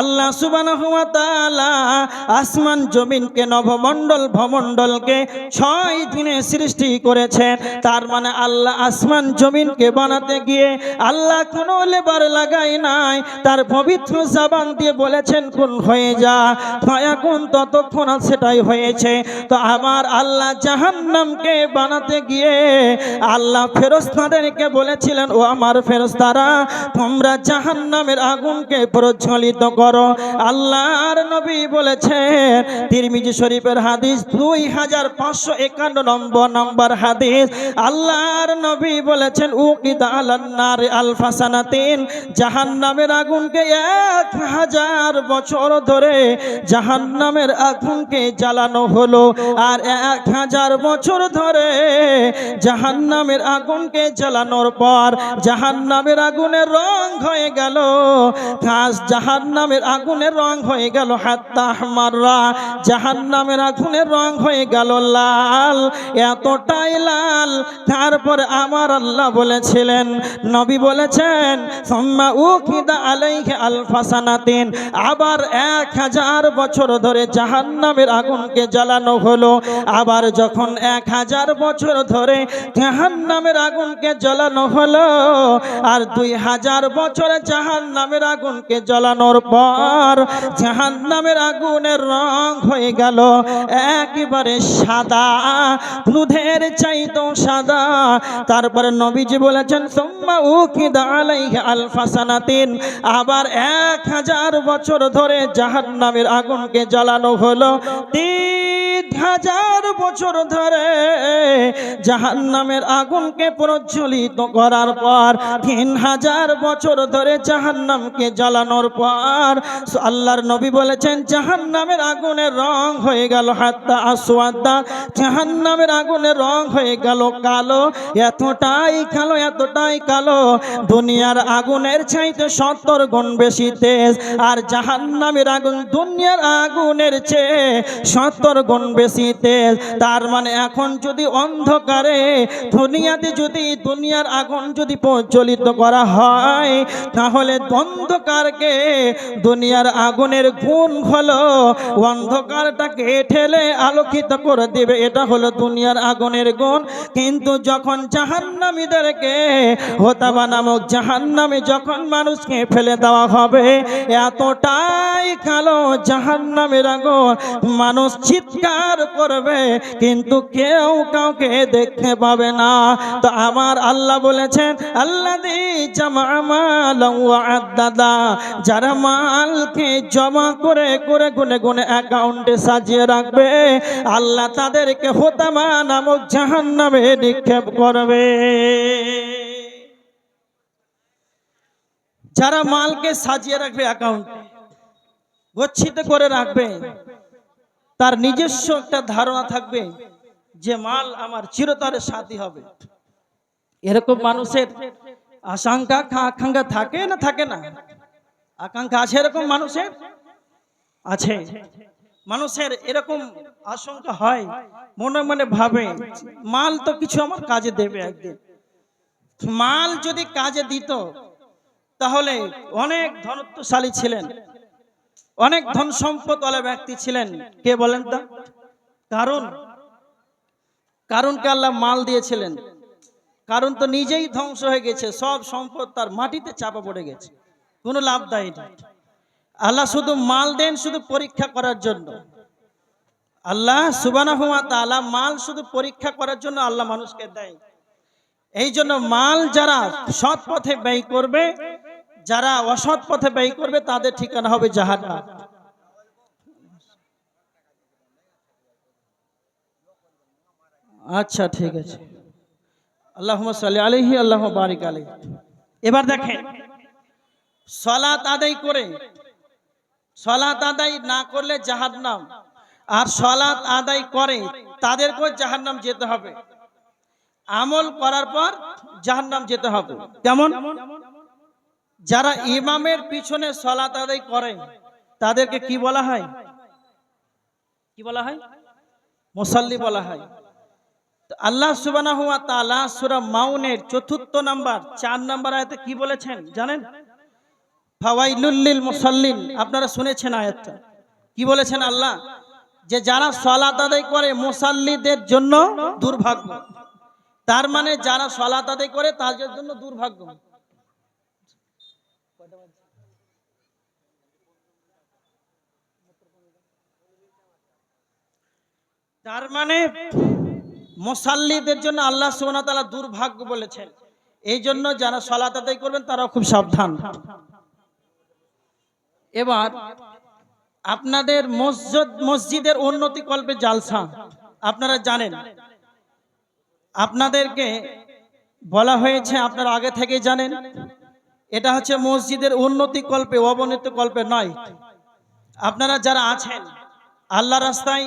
আল্লাহ তাআলা আসমান জমিনকে নভমণ্ডল ভমণ্ডলকে ছয় দিনে সৃষ্টি করেছেন। তার মানে আল্লাহ আসমান জমিনকে বানাতে গিয়ে আল্লাহ কোনো লেবার লাগাই নাই। তার পবিত্র জাবান দিয়ে বলেছেন, কোন হয়ে যা কোন ততক্ষণ সেটাই হয়েছে। তো আমার আল্লাহ জাহান্নামকে বানাতে গিয়ে আল্লাহ ফেরস্তাদেরকে বলেছিলেন, ও আমার ফেরস্তারা, তোমরা জাহান্নামের আগুনকে প্রজ্বলিত করো। আল্লাহর নবী বলেছেন, তিরমিজি শরীফের হাদিস দুই হাজার পাঁচশো একান্ন নম্বর নম্বর হাদিস। আল্লাহর নবী বলেছেন, উকিদ আলান্নার আলফাসানাতিন, জাহান্নামের আগুনকে এক হাজার বছর ধরে জাহান্নামের আগুনকে জ্বালানো হলো। আর এক হাজার বছর ধরে জাহান্নামের আগুনকে জ্বালানোর পর জাহান্নামের আগুনের রং হয়ে গেল। ঘাস জাহান্নামের আগুনের রং হয়ে গেল হাত্তা মাররা জাহান্নামের আগুনের রং হয়ে গেল লাল, এতটাই লাল। তারপর আমার আল্লাহ বলেছিলেন, নবী বলেছেন, সম্মা উখিদা আলাইহি আলফাসানাতিন আবার এক হাজার বছর ধরে জাহান্নামের আগুনকে জ্বালানো হলো। আবার যখন এক হাজার বছর ধরে জাহান্নামের আগুনকে জ্বালানো হলো, আর দুই হাজার বছরে জাহান্নামের আগুনকে জ্বালানোর পর জাহান্নামের আগুনের রং হয়ে গেল। একেবারে সাদা দুধের চাইতো সাদা। তারপরে নবীজি বলেছেন, সোম্মা উকিদা আলাইহি আলফাসানাতিন আবার এক হাজার বছর ধরে জাহান্নামের আগুনকে জ্বালানো হলো। তিন হাজার বছর ধরে জাহান্নামের আগুনকে প্রজ্বলিত করার পর, তিন হাজার বছর ধরে জাহান্নামকে জ্বালানোর পর আল্লাহর নবী বলেছেন, জাহান্নামের আগুনের রং হয়ে গেল হাত্তা আসওয়াদা। জাহান্নামের আগুনের রং হয়ে গেল কালো। এতটাই কালো এতটাই কালো। দুনিয়ার আগুনের চাইতে সত্তর গুণ বেশি তেজ। আর জাহান্নামের আগুন, দুনিয়ার আগুনের চেয়ে সত্তর গুণ বেশি তেজ তার মানে এখন যদি অন্ধকারে, দুনিয়াতে যদি, দুনিয়ার আগুন যদি প্রজ্বলিত করা হয়, তাহলে অন্ধকারকে দুনিয়ার আগুনের গুণ হলো অন্ধকারটাকে ঠেলে আলোকিত করে দেবে। এটা হলো দুনিয়ার আগুনের গুণ। কিন্তু যখন জাহান্নামীদেরকে হোতাবা নামক জাহান্নামে যখন মানুষকে ফেলে দেওয়া হবে, এতটাই কালো জাহান্নামের আগুন, মানুষ চিৎকার করবে, কিন্তু কেউ কাউকে দেখতে পাবে না। তো আমার আল্লাহ বলেছেন আল্লাহ দাদা যারা মালকে জমা করে করে গুনে গুনে অ্যাকাউন্টে সাজিয়ে রাখবে, আল্লাহ তাদেরকে হোতামা নামক জাহান নামে নিক্ষেপ করবে। যারা মালকে সাজিয়ে রাখবে অ্যাকাউন্টে, গচ্ছিত করে রাখবে তার নিজস্ব একটা ধারণা থাকবে যে মাল আমার চিরতরে সাথী হবে। এরকম মানুষের আশঙ্কা আকাঙ্ক্ষা থাকে না থাকে না? আকাঙ্ক্ষা আছে এরকম মানুষের? আছে। মানুষের এরকম আশঙ্কা হয়, মনে মনে ভাবে, মাল তো কিছু আমার কাজে দেবে একদিন। মাল যদি কাজে দিত, তাহলে অনেক ধনত্বশালী ছিলেন। অনেক ধন সম্পদ ব্যক্তি ছিলেন। কে বলেন তা? কারণ? কারণকে আল্লাহ মাল দিয়েছিলেন। কারণ তো নিজেই ধ্বংস হয়ে গেছে, সব সম্পদ তার মাটিতে চাপা পড়ে গেছে। কোনো লাভ দেয় না আল্লাহ শুধু মাল দেন শুধু পরীক্ষা করার জন্য। আল্লাহ সুবানাহ তাআলা মাল শুধু পরীক্ষা করার জন্য আল্লাহ মানুষকে দেয়। এই জন্য মাল যারা সৎ পথে ব্যয় করবে যারা অসৎ পথে ব্যয় করবে, তাদের ঠিকানা হবে জাহান্নাম। আচ্ছা ঠিক আছে। আল্লাহ সাল্লি আলহি আল্লাহ বারিক আলহি এবার দেখেন, সলাত আদায় করে, সলাত আদায় না করলে জাহান্নাম। আর সলাত আদায় করে, তাদেরকেও জাহান্নাম যেতে হবে। আমল করার পর জাহান্নাম যেতে হবে। কেমন? যারা ইমামের পিছনে সলাত আদায় করে, তাদেরকে কি বলা হয়? কি বলা হয়? মুসাল্লি বলা হয়। আল্লাহ তাআলা সূরা মাউনের চতুর্থ নাম্বার, চার নাম্বার আয়াতে কি বলেছেন জানেন? ফাওয়াইলুল্লিল মুসাল্লিন, আপনারা শুনেছেন আয়াতটা। কি বলেছেন আল্লাহ? যে যারা সলাত আদায় করে মুসাল্লিদের জন্য দুর্ভাগ্য। তার মানে যারা সলাত আদায় করে তাদের জন্য দুর্ভাগ্য। তার মানে মুসাল্লিদের জন্য আল্লাহ সুবহানাহু ওয়া তাআলা দুর্ভাগ্য বলেছেন। এই জন্য যারা সলাত আদায় করবেন তারা খুব সাবধান। এবার আপনাদের মসজিদ, মসজিদের উন্নতি কল্পে জালসা। আপনারা জানেন, আপনাদেরকে বলা হয়েছে, আপনারা আগে থেকে জানেন, এটা হচ্ছে মসজিদের উন্নতি কল্পে, অবনতি কল্পে নয়। আপনারা যারা আছেন আল্লাহ রাস্তায়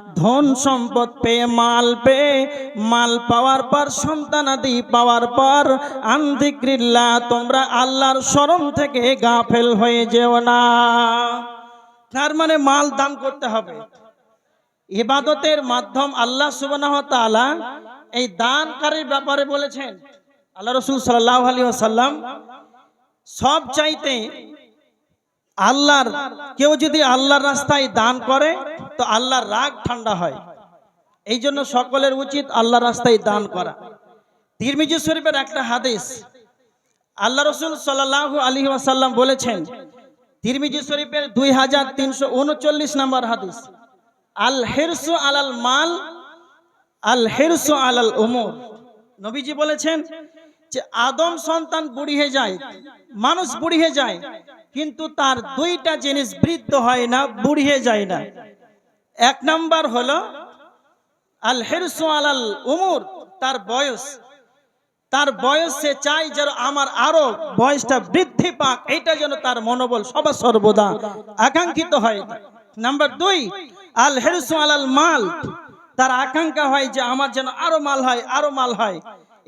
ধন সম্পদ পেয়ে, মাল পেয়ে, মাল পাওয়ার পর সন্তানাদি পাওয়ার পর আন্দিক্রিল্লা তোমরা আল্লাহর স্মরণ থেকে গাফেল হয়ে যেও না। তার মানে মাল দান করতে হবে। ইবাদতের মাধ্যম আল্লাহ ওয়া এই দানকারীর ব্যাপারে বলেছেন। আল্লাহ রসুল সাল্লাল্লাহু আলাইহি ওয়াসাল্লাম সব চাইতে আল্লাহর, কেউ যদি আল্লাহর রাস্তায় দান করে তো আল্লাহর রাগ ঠান্ডা হয়। এই জন্য সকলের উচিত আল্লাহর রাস্তায় দান করা। তিরমিজি শরীফের একটা হাদিস, আল্লাহ রসুল সাল্লাল্লাহু আলাইহি ওয়াসাল্লাম বলেছেন, তিরমিজি শরীফের দুই হাজার তিনশো উনচল্লিশ নম্বর হাদিস, আল হেরসু আলাল মাল, আল হেরসু আলাল উমর। নবীজি বলেছেন যে আদম সন্তান বুড়ি হয়ে যায়, মানুষ বুড়ি হয়ে যায়, কিন্তু তার দুইটা জিনিস বৃদ্ধ হয় না, বুড়ি হয়ে যায় না। এক নাম্বার হলো আল হেরসু আলাল উমর, তার বয়স। তার বয়স সে চাই যেন আমার আরও বয়সটা বৃদ্ধি পাক এটা যেন তার মনোবল সবার সর্বদা আকাঙ্ক্ষিত হয়। নাম্বার দুই, আল হেরসু আলাল মাল, তার আকাঙ্ক্ষা হয় যে আমার যেন আরও মাল হয়, আরও মাল হয়।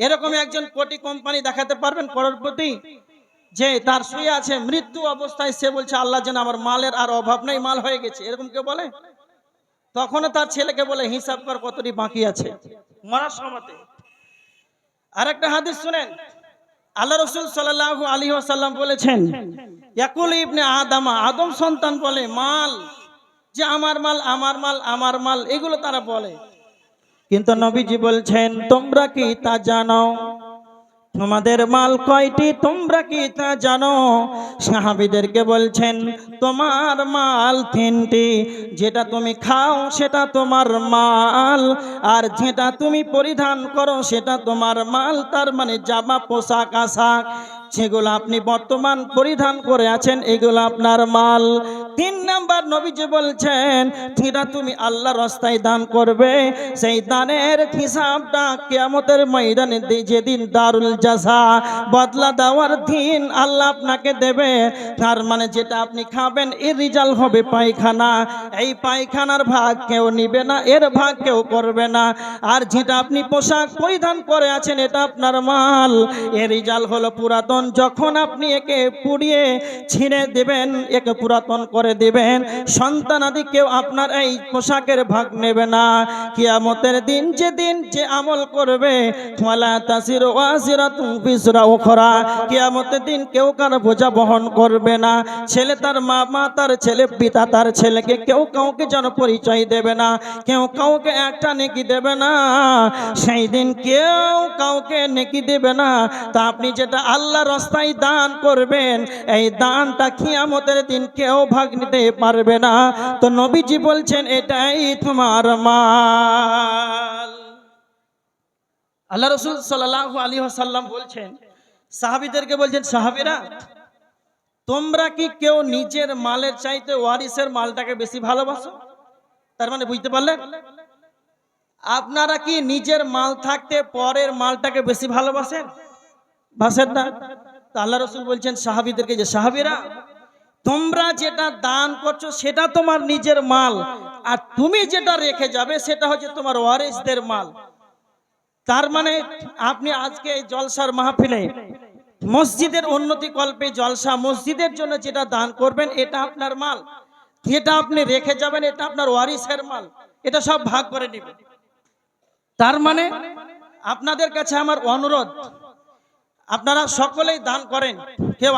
এরকম একজন কোটি কোম্পানি দেখাতে পারবেন করোড়পতি, যে তার শুয়ে আছে, মৃত্যু অবস্থায় সে বলছে, আল্লাহ যেন আমার মালের আর অভাব নাই, মাল হয়ে গেছে। এরকম কেউ বলে? তখনও তার ছেলেকে বলে, হিসাব কর কতটি বাকি আছে। মরার সময়তে আর একটা হাদিস শুনেন। আল্লাহ রসুল সাল্লাহ আলী আসাল্লাম বলেছেন, ইয়াকুল ইবনে আদামা, আদম সন্তান বলে, মাল যে আমার মাল আমার মাল আমার মাল। এগুলো তারা বলে। কিন্তু নবীজি বলছেন, তোমরা কি তা জানো? তোমাদের মাল কয়টি তোমরা কি তা জানো? সাহাবিদেরকে বলছেন, তোমার মাল তিনটি। যেটা তুমি খাও সেটা তোমার মাল, আর যেটা তুমি পরিধান করো সেটা তোমার মাল। তার মানে জামা, পোশাক, আশাক, যেগুলো আপনি বর্তমান পরিধান করে আছেন, এগুলো আপনার মাল। তিন নাম্বার নবীজি বলছেন যেটা তুমি আল্লাহ রাস্তায় দান করবে। সেই দানের হিসাবটা কেয়ামতের ময়দানে যেদিন দারুল জাজা বদলা দেওয়ার দিন আল্লাহ আপনাকে দেবে। তার মানে যেটা আপনি খাবেন এর রেজাল্ট হবে পায়খানা। এই পায়খানার ভাগ কেউ নিবে না, এর ভাগ কেউ করবে না। আর যেটা আপনি পোশাক পরিধান করে আছেন, এটা আপনার মাল। এর রেজাল্ট হলো পুরাতন। যখন আপনি একে পুড়িয়ে ছিঁড়ে দেবেন, একে পুরাতন করে দেবেন। সন্তানাদি কেউ আপনার এই পোশাকের ভাগ নেবে না। কিয়ামতের দিন যে দিন যে আমল করবে, ওয়ালা তাসির ওয়াসিরাতুন বিসরা উখরা। কিয়ামতের দিন কেউ কার বোঝা বহন করবে না। ছেলে তার মা মা তার ছেলে, পিতা তার ছেলেকে কেউ কাউকে যেন পরিচয় দেবে না। কেউ কাউকে একটা নেকি দেবে না। সেই দিন কেউ কাউকে নেকি দেবে না। তা আপনি যেটা আল্লাহ রাস্তায় দান করবেন, এই দানটা কিয়ামতের দিন কেউ ভাগ নিতে পারবে না। তো নবীজি বলছেন, এটাই তোমার মাল। আল্লাহ রসুল সাল্লাহ আলী সাল্লাম বলছেন, সাহাবিদেরকে বলছেন, সাহাবিরা, তোমরা কি কেউ নিজের মালের চাইতে ওয়ারিসের মালটাকে বেশি ভালোবাসো? তার মানে বুঝতে পারলেন? আপনারা কি নিজের মাল থাকতে পরের মালটাকে বেশি ভালোবাসেন? বাসেন না। আল্লাহ রসুল বলছেন, সাহাবিদেরকে যে, সাহাবিরা তোমরা যেটা দান করছ, সেটা তোমার নিজের মাল। আর তুমি যেটা রেখে যাবে, সেটা হচ্ছে তোমার ওয়ারিসদের মাল। তার মানে আপনি আজকে জলসার মাহফিলে মসজিদের উন্নতি কল্পে জলসা মসজিদের জন্য যেটা দান করবেন, এটা আপনার মাল। যেটা আপনি রেখে যাবেন, এটা আপনার ওয়ারিসের মাল। এটা সব ভাগ করে নেবেন। তার মানে আপনাদের কাছে আমার অনুরোধ, আপনারা সকলেই দান করেন। কেউ